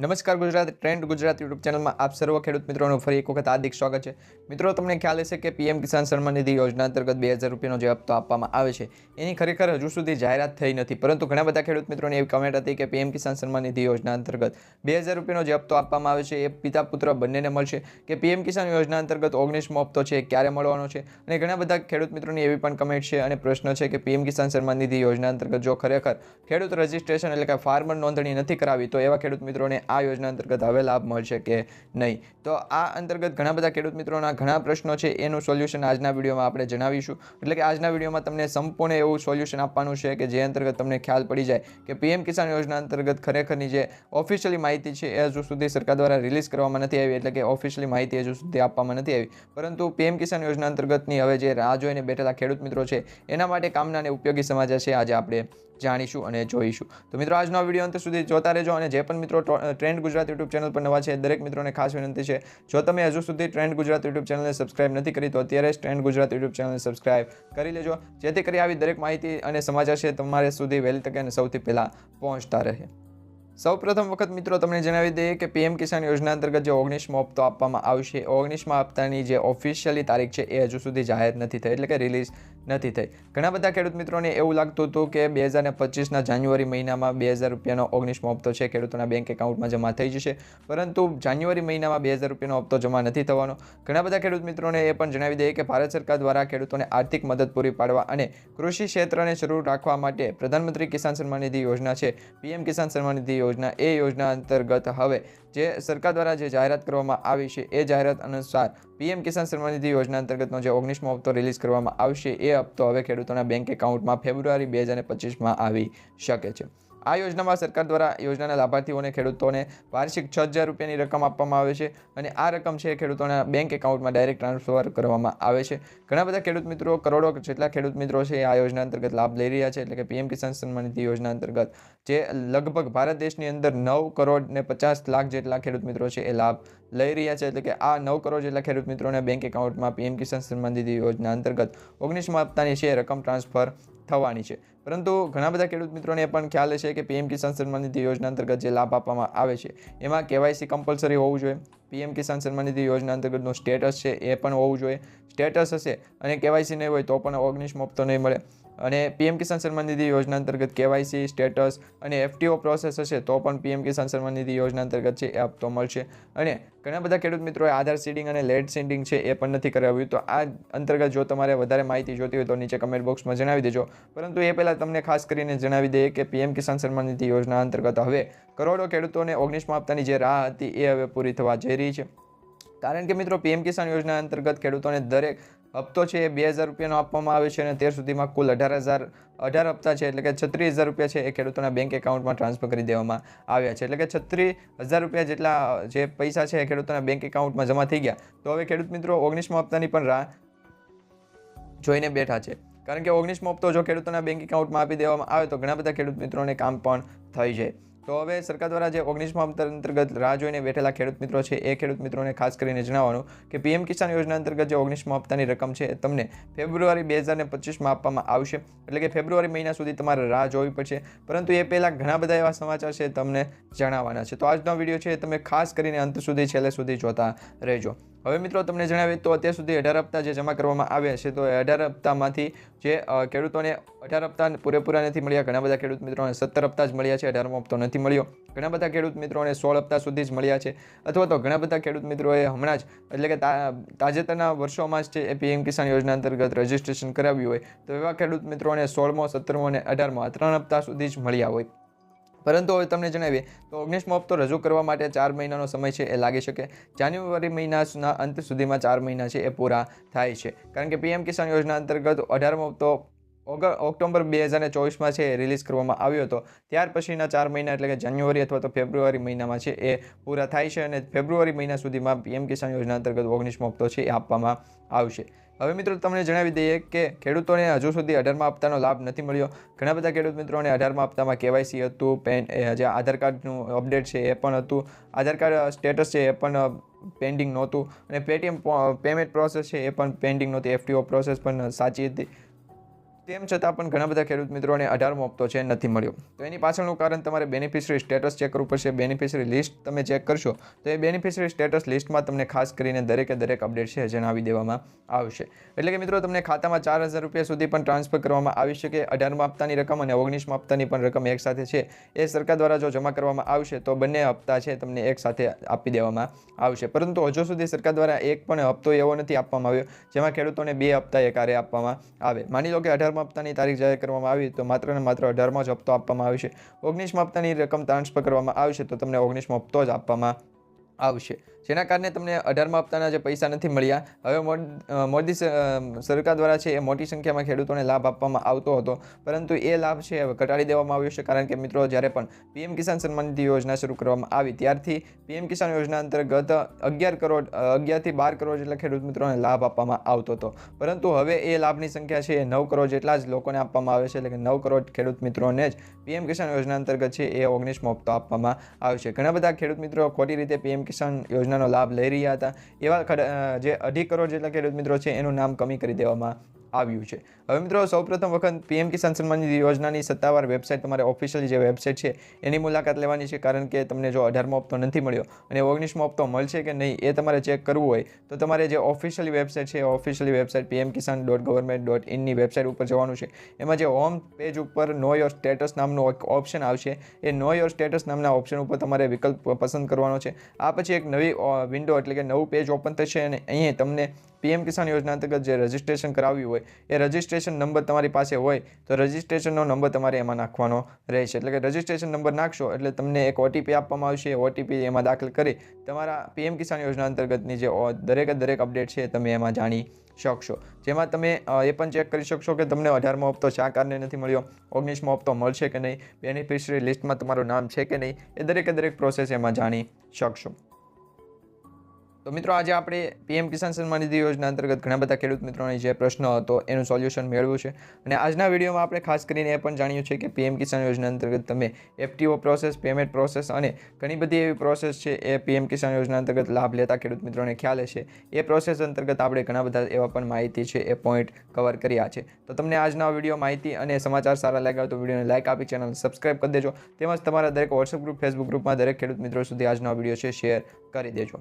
નમસ્કાર Gujarat trend Gujarat YouTube ચેનલમાં આપ સર્વ ખેડૂત મિત્રોનું ફરી એક વખત હાર્દિક સ્વાગત છે. મિત્રો, તમને ખ્યાલ હશે કે પીએમ કિસાન સન્માન નિધિ યોજના અંતર્ગત બે હજાર રૂપિયાનો જે હપ્તો આપવામાં આવે છે, એની ખરેખર હજુ સુધી જાહેરાત થઈ નથી. પરંતુ ઘણા બધા ખેડૂત મિત્રોની એવી કમેન્ટ હતી કે પીએમ કિસાન સન્માન નિધિ યોજના અંતર્ગત બે હજાર રૂપિયાનો જે હપ્તો આપવામાં આવે છે, એ પિતા પુત્ર બંનેને મળશે. કે પીએમ કિસાન યોજના અંતર્ગત ઓગણીસમો હપ્તો છે ક્યારે મળવાનો છે? અને ઘણા બધા ખેડૂત મિત્રોની એવી પણ કમેન્ટ છે અને પ્રશ્ન છે કે પીએમ કિસાન સન્માન નિધિ યોજના અંતર્ગત જો ખરેખર ખેડૂત રજિસ્ટ્રેશન એટલે કે ફાર્મર નોંધણી નથી કરાવી, તો એવા ખેડૂત મિત્રોને આ યોજના અંતર્ગત હવે લાભ મળશે કે નહીં. તો આ અંતર્ગત ઘણા બધા ખેડૂત મિત્રોના ઘણા પ્રશ્નો છે, એનું સોલ્યુશન આજના વિડીયોમાં આપણે જણાવીશું. એટલે કે આજના વિડીયોમાં તમને સંપૂર્ણ એવું સોલ્યુશન આપવાનું છે કે જે અંતર્ગત તમને ખ્યાલ પડી જાય કે પીએમ કિસાન યોજના અંતર્ગત ખરેખરની જે ઓફિશિયલી માહિતી છે એ હજુ સુધી સરકાર દ્વારા રિલીઝ કરવામાં નથી આવી, એટલે કે ઓફિશિયલી માહિતી હજુ સુધી આપવામાં નથી આવી. પરંતુ પીએમ કિસાન યોજના અંતર્ગતની હવે જે રાહ જોઈને બેઠેલા ખેડૂત મિત્રો છે, એના માટે કામના અને ઉપયોગી સમાચાર છે આજે આપણે જાણીશું અને જોઈશું. તો મિત્રો, આજનો વીડિયો અંત સુધી જોતા રહેજો અને જે પણ મિત્રો ટ્રેન્ડ ગુજરાત યુટ્યુબ ચેનલ પર નવા છે, દરેક મિત્રોને ખાસ વિનંતી છે, જો તમે હજુ સુધી ટ્રેન્ડ ગુજરાત યુટ્યુબ ચેનલને સબસ્ક્રાઇબ નથી કરી, તો અત્યારે ટ્રેન્ડ ગુજરાત યુટ્યુબ ચેનલને સબસ્ક્રાઇબ કરી લેજો, જેથી કરી આવી દરેક માહિતી અને સમાચાર છે તમારે સુધી વહેલી તકે અને સૌથી પહેલાં પહોંચતા રહે. સૌ પ્રથમ વખત મિત્રો, તમને જણાવી દઈએ કે પીએમ કિસાન યોજના અંતર્ગત જે ઓગણીસમો હપ્તો આપવામાં આવશે, ઓગણીસમા હપ્તાની જે ઓફિશિયલી તારીખ છે એ હજુ સુધી જાહેર નથી થઈ, એટલે કે રિલીઝ નથી થઈ. ઘણા બધા ખેડૂત મિત્રોને એવું લાગતું હતું કે બે હજાર પચીસના જાન્યુઆરી મહિનામાં બે હજાર રૂપિયાનો ઓગણીસમો હપ્તો છે ખેડૂતોના બેંક એકાઉન્ટમાં જમા થઈ જશે. પરંતુ જાન્યુઆરી મહિનામાં બે હજાર રૂપિયાનો હપ્તો જમા નથી થવાનો. ઘણા બધા ખેડૂત મિત્રોને એ પણ જણાવી દઈએ કે ભારત સરકાર દ્વારા ખેડૂતોને આર્થિક મદદ પૂરી પાડવા અને કૃષિ ક્ષેત્રને શરૂ રાખવા માટે પ્રધાનમંત્રી કિસાન સન્માન નિધિ યોજના છે. પીએમ કિસાન સન્માન નિધિ યોજના, એ યોજના અંતર્ગત હવે જે સરકાર દ્વારા જે જાહેરાત કરવામાં આવી છે એ જાહેરાત અનુસાર પીએમ કિસાન સન્માનિધિ યોજના અંતર્ગતનો જે ઓગણીસમો હપ્તો રિલીઝ કરવામાં આવશે, એ હપ્તો હવે ખેડૂતોના બેંક એકાઉન્ટમાં ફેબ્રુઆરી બે હજાર પચીસમાં આવી શકે છે. આ યોજનામાં સરકાર દ્વારા યોજનાના લાભાર્થીઓને, ખેડૂતોને વાર્ષિક છ હજાર રૂપિયાની રકમ આપવામાં આવે છે અને આ રકમ છે ખેડૂતોના બેંક એકાઉન્ટમાં ડાયરેક્ટ ટ્રાન્સફર કરવામાં આવે છે. ઘણા બધા ખેડૂત મિત્રો, કરોડો જેટલા ખેડૂત મિત્રો છે આ યોજના અંતર્ગત લાભ લઈ રહ્યા છે એટલે કે પીએમ કિસાન સન્માન નિધિ યોજના અંતર્ગત. જે લગભગ ભારત દેશની અંદર નવ કરોડ ને પચાસ લાખ જેટલા ખેડૂત મિત્રો છે એ લાભ લઈ રહ્યા છે એટલે કે આ નવ કરોડ જેટલા ખેડૂત મિત્રોને બેંક એકાઉન્ટમાં પીએમ કિસાન સન્માન નિધિ યોજના અંતર્ગત ઓગણીસમાં હપ્તાની છે રકમ ટ્રાન્સફર થવાની છે. પરંતુ ઘણા બધા ખેડૂત મિત્રોને પણ ખ્યાલ છે કે પીએમ કિસાન સન્માન નિધિ યોજના અંતર્ગત જે લાભ આપવામાં આવે છે, એમાં કેવાયસી કમ્પલસરી હોવું જોઈએ પીએમ કિસાન સન્માન નિધિ યોજના અંતર્ગતનું સ્ટેટસ છે એ પણ હોવું જોઈએ. સ્ટેટસ હશે અને કેવાયસી નહીં હોય તો પણ ઓગણીસમો હપ્તો નહીં મળે. અને પીએમ કિસાન સન્માન નિધિ યોજના અંતર્ગત કેવાયસી, સ્ટેટસ અને એફટીઓ પ્રોસેસ હશે તો પણ પીએમ કિસાન સન્માન નિધિ યોજના અંતર્ગત છે એ આપતો મળશે. અને ઘણા બધા ખેડૂત મિત્રોએ આધાર સીડિંગ અને લેડ સીડિંગ છે એ પણ નથી કરાવ્યું. તો આ અંતર્ગત જો તમારે વધારે માહિતી જોતી હોય તો નીચે કમેન્ટ બોક્સમાં જણાવી દેજો. પરંતુ એ પહેલાં તમને ખાસ કરીને જણાવી દઈએ કે પીએમ કિસાન સન્માન નિધિ યોજના અંતર્ગત હવે કરોડો ખેડૂતોને ઓગણીસમાં હપ્તાની જે રાહ હતી એ હવે પૂરી થવા જઈ રહી છે. કારણ કે મિત્રો, પીએમ કિસાન યોજના અંતર્ગત ખેડૂતોને દરેક હપ્તો છે એ બે હજાર રૂપિયાનો આપવામાં આવે છે અને ત્યાર સુધીમાં કુલ અઢાર હજાર, અઢાર હપ્તા છે એટલે કે છત્રીસ હજાર રૂપિયા છે એ ખેડૂતોના બેંક એકાઉન્ટમાં ટ્રાન્સફર કરી દેવામાં આવ્યા છે. એટલે કે છત્રીસ હજાર રૂપિયા જેટલા જે પૈસા છે એ ખેડૂતોના બેંક એકાઉન્ટમાં જમા થઈ ગયા. તો હવે ખેડૂત મિત્રો ઓગણીસમા હપ્તાની પણ રાહ જોઈને બેઠા છે. કારણ કે ઓગણીસમો હપ્તો જો ખેડૂતોના બેંક એકાઉન્ટમાં આપી દેવામાં આવે તો ઘણા બધા ખેડૂત મિત્રોને કામ પણ થઈ જાય. તો હવે સરકાર દ્વારા જે ઓગણીસમા અંતર્ગત રાહ જોઈને બેઠેલા ખેડૂત મિત્રો છે, એ ખેડૂત મિત્રોને ખાસ કરીને જણાવવાનું કે પીએમ કિસાન યોજના અંતર્ગત જે ઓગણીસમા હપ્તાની રકમ છે, એ તમને ફેબ્રુઆરી બે હજાર પચીસમાં આપવામાં આવશે. એટલે કે ફેબ્રુઆરી મહિના સુધી તમારે રાહ જોવી પડશે. પરંતુ એ પહેલાં ઘણા બધા એવા સમાચાર છે તમને જણાવવાના છે. તો આજનો વીડિયો છે તમે ખાસ કરીને અંત સુધી, છેલ્લે સુધી જોતા રહેજો. હવે મિત્રો તમને જણાવીએ તો અત્યાર સુધી અઢાર હપ્તા જે જમા કરવામાં આવ્યા છે, તો અઢાર હપ્તામાંથી જે ખેડૂતોને અઢાર હપ્તા પૂરેપૂરા નથી મળ્યા. ઘણા બધા ખેડૂત મિત્રોને સત્તર હપ્તા જ મળ્યા છે, અઢારમો હપ્તો નથી મળ્યો. ઘણા બધા ખેડૂત મિત્રોને સોળ હપ્તા સુધી જ મળ્યા છે. અથવા તો ઘણા બધા ખેડૂત મિત્રોએ હમણાં જ, એટલે કે તાજેતરના વર્ષોમાં જ છે એ પીએમ કિસાન યોજના અંતર્ગત રજીસ્ટ્રેશન કરાવ્યું હોય, તો એવા ખેડૂત મિત્રોને સોળમો, સત્તરમો અને અઢારમો આ ત્રણ હપ્તા સુધી જ મળ્યા હોય. પરંતુ હવે તમને જણાવીએ, તો ઓગણીસમો હપ્તો રજૂ કરવા માટે ચાર મહિનાનો સમય છે, એ લાગી શકે. જાન્યુઆરી મહિનાના અંત સુધીમાં ચાર મહિના છે, એ પૂરા થાય છે. કારણ કે પીએમ કિસાન યોજના અંતર્ગત અઢારમો હપ્તો ઓક્ટોબર બે હજાર ચોવીસમાં છે એ રિલીઝ કરવામાં આવ્યો હતો. ત્યાર પછીના ચાર મહિના એટલે કે જાન્યુઆરી અથવા તો ફેબ્રુઆરી મહિનામાં છે એ પૂરા થાય છે અને ફેબ્રુઆરી મહિના સુધીમાં પીએમ કિસાન યોજના અંતર્ગત ઓગણીસમો હપ્તો છે એ આપવામાં આવશે. હવે મિત્રો તમને જણાવી દઈએ કે ખેડૂતોને હજુ સુધી અઢારમા હપ્તાનો લાભ નથી મળ્યો. ઘણા બધા ખેડૂત મિત્રોને અઢારમા હપ્તામાં કેવાયસી હતું, પેન જે આધાર કાર્ડનું અપડેટ છે એ પણ હતું. આધાર કાર્ડ સ્ટેટસ છે એ પણ પેન્ડિંગ નહોતું અને પેટીએમ પેમેન્ટ પ્રોસેસ છે એ પણ પેન્ડિંગ નહોતી. એફટીઓ પ્રોસેસ પણ સાચી હતી. તેમ છતાં પણ ઘણા બધા ખેડૂત મિત્રોને અઢારમો હપ્તો છે, નથી મળ્યો. તો એની પાછળનું કારણ તમારે બેનિફિશરી સ્ટેટસ ચેક કરવું પડશે. બેનિફિશરી લિસ્ટ તમે ચેક કરશો, તો એ બેનિફિશરી સ્ટેટસ લિસ્ટમાં તમને ખાસ કરીને દરેકે દરેક અપડેટ છે જણાવી દેવામાં આવશે. એટલે કે મિત્રો, તમને ખાતામાં ચાર હજાર રૂપિયા સુધી પણ ટ્રાન્સફર કરવામાં આવી શકે. અઢારમા હપ્તાની રકમ અને ઓગણીસમા હપ્તાની પણ રકમ એકસાથે છે. એ સરકાર દ્વારા જો જમા કરવામાં આવશે, તો બંને હપ્તા છે તમને એકસાથે આપી દેવામાં આવશે. પરંતુ હજુ સુધી સરકાર દ્વારા એક પણ હપ્તો એવો નથી આપવામાં આવ્યો, જેમાં ખેડૂતોને બે હપ્તા એકારે આપવામાં આવે. માની લો કે અઢારમા હપ્તાની તારીખ જાહેર કરવામાં આવી તો માત્ર ને માત્ર અઢારમો જ હપ્તો આપવામાં આવશે ઓગણીસમા હપ્તાની રકમ ટ્રાન્સફર કરવામાં આવશે તો તમને ઓગણીસમો હપ્તો જ આપવામાં આવશે. જેના કારણે તમને અઢારમા હપ્તાના જે પૈસા નથી મળ્યા, હવે મોદ- સરકાર દ્વારા છે એ મોટી સંખ્યામાં ખેડૂતોને લાભ આપવામાં આવતો હતો. પરંતુ એ લાભ છે હવે ઘટાડી દેવામાં આવ્યો છે. કારણ કે મિત્રો, જ્યારે પણ પીએમ કિસાન સન્માન નિધિ યોજના શરૂ કરવામાં આવી, ત્યારથી પીએમ કિસાન યોજના અંતર્ગત અગિયાર કરોડ અગિયારથી બાર કરોડ જેટલા ખેડૂત મિત્રોને લાભ આપવામાં આવતો હતો. પરંતુ હવે એ લાભની સંખ્યા છે એ નવ કરોડ જેટલા જ લોકોને આપવામાં આવે છે. એટલે કે નવ કરોડ ખેડૂત મિત્રોને જ પીએમ કિસાન યોજના અંતર્ગત છે એ ઓગણીસમો હપ્તો આપવામાં આવશે. ઘણા બધા ખેડૂત મિત્રો ખોટી રીતે પીએમ કિસાન યોજનાનો લાભ લઈ રહ્યા હતા. એવા જે અઢી કરોડ જેટલા ખેડૂત મિત્રો છે, એનું નામ કમી કરી દેવામાં આવ્યું છે. હવે મિત્રો, સૌપ્રથમ વખત પીએમ કિસાન સન્માન નિધિ યોજનાની સત્તાવાર વેબસાઇટ તમારે ઓફિશિયલ જે વેબસાઇટ છે, એની મુલાકાત લેવાની છે, કારણ કે તમને જો અઢારમો હપ્તો નથી મળ્યો અને ઓગણીસમો હપ્તો મળશે કે નહીં એ તમારે ચેક કરવું હોય, તો તમારે જે ઓફિશિયલી વેબસાઇટ છે officially website PM Kisan dot government dot ઇનની website ઉપર જવાનું છે. એમાં જે હોમ પેજ ઉપર નો યોર સ્ટેટસ નામનું એક ઓપ્શન આવશે. એ નો યોર સ્ટેટસ નામના ઓપ્શન ઉપર તમારે વિકલ્પ પસંદ કરવાનો છે. આ પછી એક નવી વિન્ડો એટલે કે નવું પેજ ઓપન થશે અને અહીં તમને પીએમ કિસાન યોજના અંતર્ગત જે રજિસ્ટ્રેશન કરાવ્યું હોય, એ રજિસ્ટ્રેશન નંબર તમારી પાસે હોય, તો રજિસ્ટ્રેશનનો નંબર તમારે એમાં નાખવાનો રહેશે. એટલે કે રજિસ્ટ્રેશન નંબર નાખશો, એટલે તમને એક ઓટીપી આપવામાં આવશે. ઓટીપી એમાં દાખલ કરી તમારા પીએમ કિસાન યોજના અંતર્ગતની જે દરેકે દરેક અપડેટ છે તમે એમાં જાણી શકશો. જેમાં તમે એ પણ ચેક કરી શકશો કે તમને અઢારમો હપ્તો શા કારણે નથી મળ્યો, ઓગણીસમો હપ્તો મળશે કે નહીં, બેનિફિશરી લિસ્ટમાં તમારું નામ છે કે નહીં, એ દરેકે દરેક પ્રોસેસ એમાં જાણી શકશો. તો મિત્રો આજે આપણે પીએમ કિસાન સન્માન નિધિ યોજના અંતર્ગત ઘણા બધા ખેડૂત મિત્રોને જે પ્રશ્ન હતો એનું સોલ્યુશન મેળવ્યું છે. અને આજના વિડીયોમાં આપણે ખાસ કરીને એ પણ જાણ્યું છે કે પીએમ કિસાન યોજના અંતર્ગત તમે એફટીઓ પ્રોસેસ, પેમેન્ટ પ્રોસેસ અને ઘણી બધી એવી પ્રોસેસ છે એ પીએમ કિસાન યોજના અંતર્ગત લાભ લેતા ખેડૂત મિત્રોને ખ્યાલ હશે. એ પ્રોસેસ અંતર્ગત આપણે ઘણા બધા એવા પણ માહિતી છે એ પોઈન્ટ કવર કર્યા છે. તો તમને આજના વીડિયો માહિતી અને સમાચાર સારા લાગ્યા તો વિડીયોને લાઇક આપી ચેનલ સબસ્ક્રાઇબ કરી દેજો. તેમજ તમારા દરેક વોટ્સઅપ ગ્રુપ ફેસબુક ગ્રુપમાં દરેક ખેડૂત મિત્રો સુધી આજનો વીડિયો છે શેર કરી દેજો.